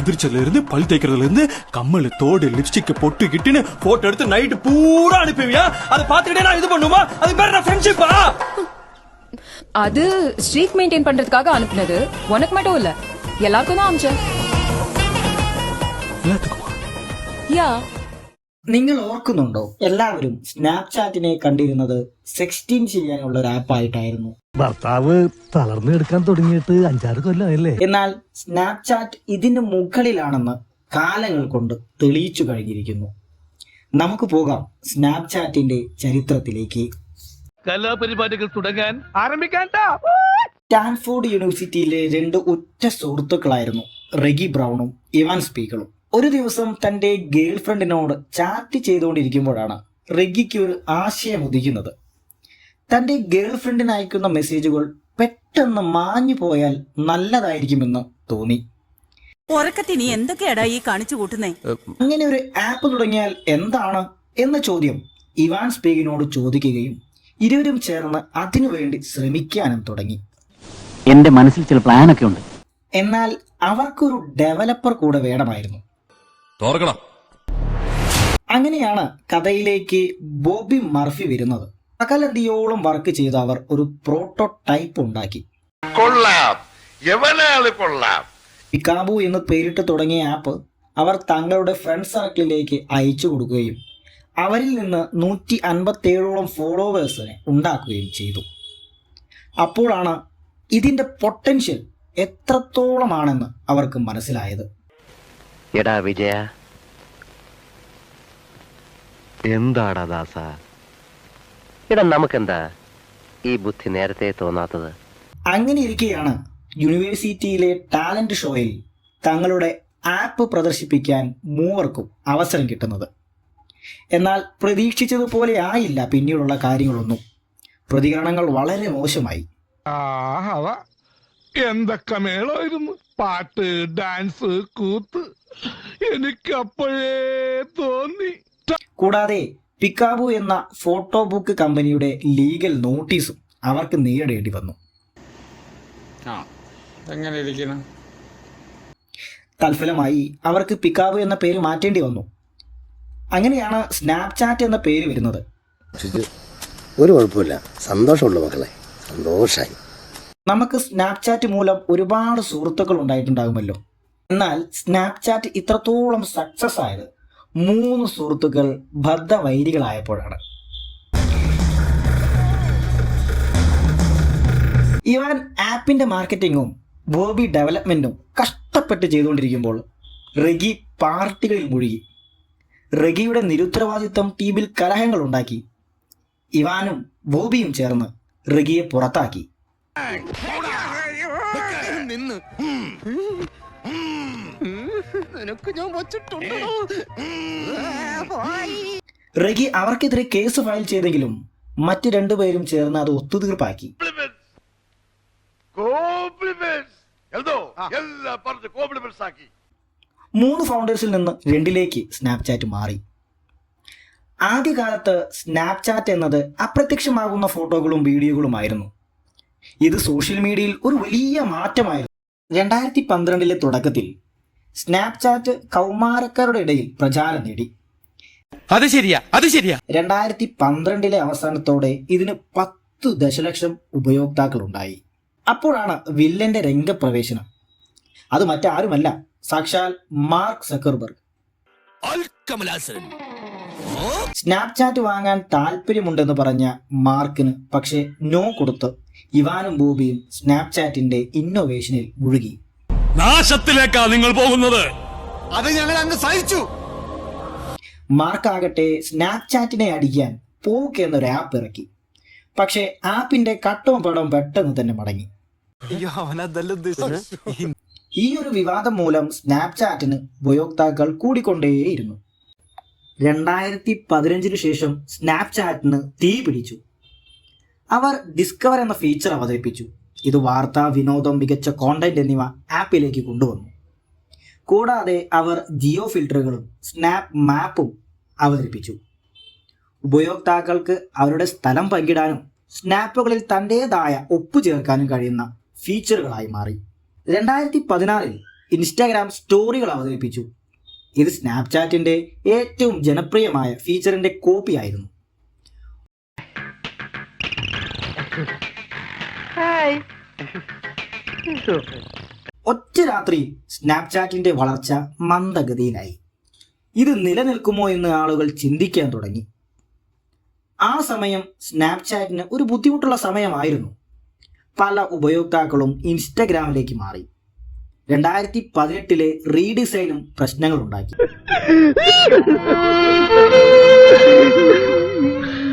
எதிர்ச்சதுல இருந்து பல் தேய்க்கிறதுல இருந்து கம்மல் தோடு லிப்ஸ்டிக் பொட்டு கிட்டுன்னு போட்டோ எடுத்து நைட்டு பூரா அனுப்புவியா? அதை பார்த்துக்கிட்டே நான் இது பண்ணுமா? அது பேர் நான் ஃப்ரெண்ட்ஷிப்பா அது ஸ்ட்ரீக் மெயின்டைன் பண்றதுக்காக அனுப்புனது. உனக்கு மட்டும் இல்ல. எல்லாருக்கும் தான் அமிச்சேன் எல்லாத்துக்குமா. யா നിങ്ങൾ ഓർക്കുന്നുണ്ടോ? എല്ലാവരും സ്നാപ്ചാറ്റിനെ കണ്ടിരുന്നത് സെക്സ്റ്റീൻ ചെയ്യാനുള്ള ഒരു ആപ്പായിട്ടായിരുന്നു ഭർത്താവ് തളർന്നു എടുക്കാൻ തുടങ്ങിയിട്ട് അഞ്ചാറ് കൊല്ലമായല്ലേ എന്നാൽ സ്നാപ്ചാറ്റ് ഇതിന്റെ മുകളിലാണെന്ന് കാലങ്ങൾ കൊണ്ട് തെളിയിച്ചു കഴിഞ്ഞിരിക്കുന്നു. നമുക്ക് പോകാം സ്നാപ്ചാറ്റിന്റെ ചരിത്രത്തിലേക്ക്. കലാപരിപാടികൾ തുടങ്ങാൻ ആരംഭിക്കാൻ സ്റ്റാൻഫോർഡ് യൂണിവേഴ്സിറ്റിയിലെ രണ്ട് ഉറ്റ സുഹൃത്തുക്കളായിരുന്നു റെഗി ബ്രൗണും ഇവാൻ സ്പീകളും ഒരു ദിവസം തന്റെ ഗേൾ ഫ്രണ്ടിനോട് ചാറ്റ് ചെയ്തുകൊണ്ടിരിക്കുമ്പോഴാണ് റെഗിക്ക് ഒരു ആശയം ഉദിക്കുന്നത്. തന്റെ ഗേൾ ഫ്രണ്ടിന് അയക്കുന്ന മെസ്സേജുകൾ പെട്ടെന്ന് മാഞ്ഞു പോയാൽ നല്ലതായിരിക്കുമെന്ന് തോന്നി. ഉറക്കത്തി നീ എന്തൊക്കെയാടാ ഈ കാണിച്ചു കൂട്ടുന്നേ? അങ്ങനെ ഒരു ആപ്പ് തുടങ്ങിയാൽ എന്താണ് എന്ന ചോദ്യം ഇവാൻ സ്പീഗിനോട് ചോദിക്കുകയും ഇരുവരും ചേർന്ന് അതിനുവേണ്ടി ശ്രമിക്കാനും തുടങ്ങി. എന്റെ മനസ്സിൽ ചില പ്ലാനൊക്കെ ഉണ്ട്. എന്നാൽ അവർക്കൊരു ഡെവലപ്പർ കൂടെ വേണമായിരുന്നു. തോർക്കണം. അങ്ങനെയാണ് കഥയിലേക്ക് ബോബി മർഫി വരുന്നത്. പകലന്തിയോളം വർക്ക് ചെയ്ത അവർ ഒരു പ്രോട്ടോടൈപ്പ് ഉണ്ടാക്കി. കൊള്ളാം. എവനാൾ കൊള്ളാം? ഇക്കാബു എന്ന് പേരിട്ട് തുടങ്ങിയ ആപ്പ് അവർ തങ്ങളുടെ ഫ്രണ്ട് സർക്കിളിലേക്ക് അയച്ചു കൊടുക്കുകയും അവരിൽ നിന്ന് നൂറ്റി അൻപത്തേഴോളം ഫോളോവേഴ്സിനെ ഉണ്ടാക്കുകയും ചെയ്തു. അപ്പോഴാണ് ഇതിന്റെ പൊട്ടൻഷ്യൽ എത്രത്തോളമാണെന്ന് അവർക്ക് മനസ്സിലായത്. എടാ വിജയ. എന്താടാ ദാസ? എടാ നമുക്കെന്താ ഈ ബുദ്ധി നേരത്തെ തോന്നാത്തത്? അങ്ങനെ ഇരിക്കെയാണ് യൂണിവേഴ്സിറ്റിയിലെ ടാലന്റ് ഷോയിൽ തങ്ങളുടെ ആപ്പ് പ്രദർശിപ്പിക്കാൻ മൂവർക്കും അവസരം കിട്ടുന്നത്. എന്നാൽ പ്രതീക്ഷിച്ചതുപോലെ ആയില്ല പിന്നീടുള്ള കാര്യങ്ങളൊന്നും. പ്രതികരണങ്ങൾ വളരെ മോശമായി. ആഹവ എന്തൊക്കെ മേളമായിരുന്നു പാട്ട് ഡാൻസ് കൂത്ത് എനിക്ക് അപ്പോഴേ തോന്നി. കൂടാതെ പിക്കാബു എന്ന ഫോട്ടോ ബുക്ക് കമ്പനിയുടെ ലീഗൽ നോട്ടീസും അവർക്ക് നേരിടേണ്ടി വന്നു. ആ എങ്ങനെ ഇരിക്കണം തൽഫലമായി അവർക്ക് പിക്കാബു എന്ന പേര് മാറ്റേണ്ടി വന്നു. അങ്ങനെയാണ് സ്നാപ്ചാറ്റ് എന്ന പേര് വരുന്നത്. ഒരു കുഴപ്പമില്ല. സന്തോഷമുള്ള മക്കളെ. സന്തോഷായി. നമുക്ക് സ്നാപ്ചാറ്റ് മൂലം ഒരുപാട് സുഹൃത്തുക്കൾ ഉണ്ടായിട്ടുണ്ടാകുമല്ലോ. എന്നാൽ സ്നാപ്ചാറ്റ് ഇത്രത്തോളം സക്സസ് ആയത് മൂന്ന് സുഹൃത്തുക്കൾ ബദ്ധവൈരികളായപ്പോഴാണ്. ഇവാൻ ആപ്പിന്റെ മാർക്കറ്റിങ്ങും ബോബി ഡെവലപ്മെന്റും കഷ്ടപ്പെട്ട് ചെയ്തുകൊണ്ടിരിക്കുമ്പോൾ റെഗി പാർട്ടികളിൽ മുഴുകി. റെഗിയുടെ നിരുത്തരവാദിത്വം ടീമിൽ കലഹങ്ങൾ ഉണ്ടാക്കി. ഇവാനും ബോബിയും ചേർന്ന് റെഗിയെ പുറത്താക്കി. റെഗി അവർക്കെതിരെ കേസ് ഫയൽ ചെയ്തെങ്കിലും മറ്റു രണ്ടുപേരും ചേർന്ന് അത് ഒത്തുതീർപ്പാക്കി. കോംപ്ലിമെന്റ്സ് എന്തോ? എല്ലാം പറഞ്ഞ് കോംപ്ലിമെന്റ്സ് ആക്കി. മൂന്ന് ഫൗണ്ടേഴ്സിൽ നിന്ന് രണ്ടിലേക്ക് സ്നാപ്ചാറ്റ് മാറി. ആദ്യകാലത്ത് സ്നാപ്ചാറ്റ് എന്നത് അപ്രത്യക്ഷമാകുന്ന ഫോട്ടോകളും വീഡിയോകളുമായിരുന്നു. ഇത് സോഷ്യൽ മീഡിയയിൽ ഒരു വലിയ മാറ്റമായിരുന്നു. രണ്ടായിരത്തി പന്ത്രണ്ടിലെ തുടക്കത്തിൽ സ്നാപ്ചാറ്റ് കൗമാരക്കാരുടെ ഇടയിൽ പ്രചാരം നേടി. അത് ശരിയാ അത് ശരിയാ. രണ്ടായിരത്തി പന്ത്രണ്ടിലെ അവസാനത്തോടെ ഇതിന് പത്ത് ദശലക്ഷം ഉപയോക്താക്കൾ ഉണ്ടായി അപ്പോഴാണ് വില്ലന്റെ രംഗപ്രവേശനം. അത് മറ്റാരുമല്ല സാക്ഷാൽ മാർക്ക് സക്കർബർഗ്. സ്നാപ്ചാറ്റ് വാങ്ങാൻ താല്പര്യമുണ്ടെന്ന് പറഞ്ഞ മാർക്കിന് പക്ഷേ നോ കൊടുത്ത് ഇവാനും ബോബിയും സ്നാപ്ചാറ്റിന്റെ ഇന്നോവേഷനിൽ മുഴുകി. നാശത്തിലേക്കാ നിങ്ങൾ പോകുന്നത്. അത് ഞങ്ങൾ അങ്ങ് സഹിച്ചു. മാർക്കാകട്ടെ സ്നാപ്ചാറ്റിനെ അടിക്കാൻ പോക്ക് എന്നൊരു ആപ്പ് ഇറക്കി. പക്ഷേ ആപ്പിന്റെ കട്ടവും പടവും പെട്ടെന്ന് തന്നെ മടങ്ങി. ഈ ഒരു വിവാദം മൂലം സ്നാപ്ചാറ്റിന് ഉപയോക്താക്കൾ കൂടിക്കൊണ്ടേയിരുന്നു. രണ്ടായിരത്തി പതിനഞ്ചിന് ശേഷം സ്നാപ്ചാറ്റിന് തീ പിടിച്ചു അവർ ഡിസ്കവർ എന്ന ഫീച്ചർ അവതരിപ്പിച്ചു. ഇത് വാർത്ത വിനോദം മികച്ച കോണ്ടന്റ് എന്നിവ ആപ്പിലേക്ക് കൊണ്ടുവന്നു. കൂടാതെ അവർ ജിയോ ഫിൽട്ടറുകളും സ്നാപ്പ് മാപ്പും അവതരിപ്പിച്ചു. ഉപയോക്താക്കൾക്ക് അവരുടെ സ്ഥലം പങ്കിടാനും സ്നാപ്പുകളിൽ തന്റെതായ ഒപ്പ് ചേർക്കാനും കഴിയുന്ന ഫീച്ചറുകളായി മാറി. രണ്ടായിരത്തി പതിനാറിൽ ഇൻസ്റ്റാഗ്രാം സ്റ്റോറികൾ അവതരിപ്പിച്ചു. ഇത് സ്നാപ്ചാറ്റിന്റെ ഏറ്റവും ജനപ്രിയമായ ഫീച്ചറിന്റെ കോപ്പി ആയിരുന്നു ഒറ്റ രാത്രി സ്നാപ്ചാറ്റിന്റെ വളർച്ച മന്ദഗതിയിലായി. ഇത് നിലനിൽക്കുമോ എന്ന് ആളുകൾ ചിന്തിക്കാൻ തുടങ്ങി. ആ സമയം സ്നാപ്ചാറ്റിന് ഒരു ബുദ്ധിമുട്ടുള്ള സമയമായിരുന്നു. പല ഉപയോക്താക്കളും ഇൻസ്റ്റഗ്രാമിലേക്ക് മാറി. രണ്ടായിരത്തി പതിനെട്ടിലെ റീഡിസൈനും പ്രശ്നങ്ങളുണ്ടാക്കി.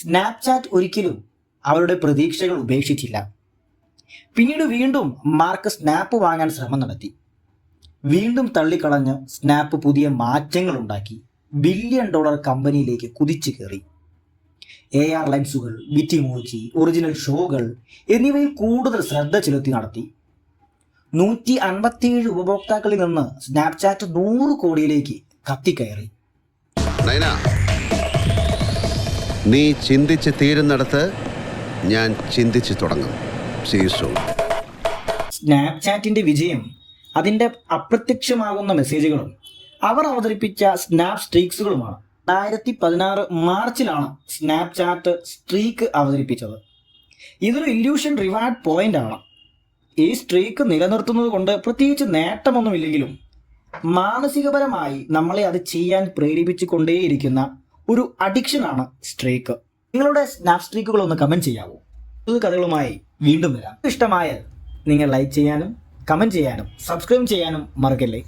സ്നാപ്ചാറ്റ് ഒരിക്കലും അവരുടെ പ്രതീക്ഷകൾ ഉപേക്ഷിച്ചില്ല. പിന്നീട് വീണ്ടും മാർക്ക് സ്നാപ്പ് വാങ്ങാൻ ശ്രമം നടത്തി. വീണ്ടും തള്ളിക്കളഞ്ഞ് സ്നാപ്പ് പുതിയ മാറ്റങ്ങൾ ഉണ്ടാക്കി. ബില്യൺ ഡോളർ കമ്പനിയിലേക്ക് കുതിച്ചു കയറി. എ ആർ ലെൻസുകൾ വിറ്റിമോജി ഒറിജിനൽ ഷോകൾ എന്നിവയിൽ കൂടുതൽ ശ്രദ്ധ ചെലുത്തി നടത്തി. നൂറ്റി അൻപത്തിയേഴ് ഉപഭോക്താക്കളിൽ നിന്ന് സ്നാപ്ചാറ്റ് നൂറ് കോടിയിലേക്ക് കത്തിക്കയറി. നീ ചിന്തിച്ച് തീരുന്നിടത്ത് ഞാൻ ചിന്തിച്ച് തുടങ്ങും. സ്നാപ്ചാറ്റിന്റെ വിജയം അതിന്റെ അപ്രത്യക്ഷമാകുന്ന മെസ്സേജുകളും അവർ അവതരിപ്പിച്ച സ്നാപ് സ്ട്രീക്സുകളുമാണ്. രണ്ടായിരത്തി പതിനാറ് മാർച്ചിലാണ് സ്നാപ്ചാറ്റ് സ്ട്രീക്ക് അവതരിപ്പിച്ചത്. ഇതൊരു ഇല്യൂഷൻ റിവാർഡ് പോയിന്റ് ആണ് ഈ സ്ട്രീക്ക് നിലനിർത്തുന്നത് കൊണ്ട് പ്രത്യേകിച്ച് നേട്ടമൊന്നുമില്ലെങ്കിലും മാനസികപരമായി നമ്മളെ അത് ചെയ്യാൻ പ്രേരിപ്പിച്ചു കൊണ്ടേയിരിക്കുന്ന ഒരു അഡിക്ഷനാണ് സ്ട്രീക്ക് നിങ്ങളുടെ സ്നാപ് സ്ട്രീക്കുകൾ ഒന്ന് കമന്റ് ചെയ്യാവോ. പുതു കഥകളുമായി വീണ്ടും വരാം. ഇഷ്ടമായാൽ നിങ്ങൾ ലൈക്ക് ചെയ്യാനും കമന്റ് ചെയ്യാനും സബ്സ്ക്രൈബ് ചെയ്യാനും മറക്കല്ലേ?